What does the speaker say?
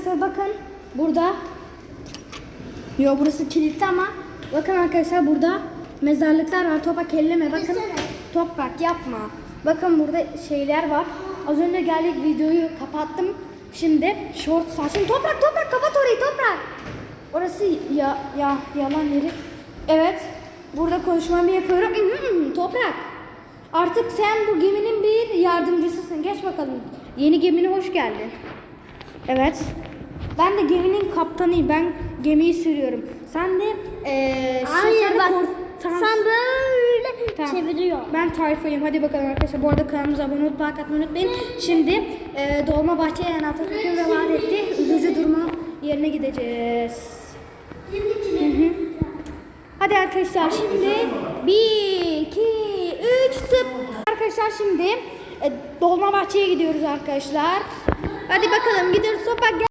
arkadaşlar bakın burada. Yo burası kilitli ama bakın arkadaşlar burada mezarlıklar var. Toprak elleme bakın. Toprak yapma. Bakın burada şeyler var. Az önce geldik videoyu kapattım. Şimdi short saçım. Toprak toprak kapat orayı toprak. Orası ya ya yalan yeri. Evet. Burada konuşmamı yapıyorum. Toprak. Artık sen bu geminin bir yardımcısısın. Geç bakalım. Yeni gemine hoş geldin. Evet. Ben de geminin kaptanıyım. Ben gemiyi sürüyorum. Sen de eee Hayır sen bak. Sen böyle Tamam. çeviriyor. Ben tayfayım. Hadi bakalım arkadaşlar. Bu arada kanalımıza abone olup like atmayı unutmayın. Şimdi e, Dolma Bahçe yani Atatürk'ün ve vaat etti. Üzücü duruma yerine gideceğiz. Hadi arkadaşlar şimdi 1, 2, 3 tıp. Arkadaşlar şimdi e, Dolma Bahçe'ye gidiyoruz arkadaşlar. Hadi bakalım gidiyoruz. Sopa gel.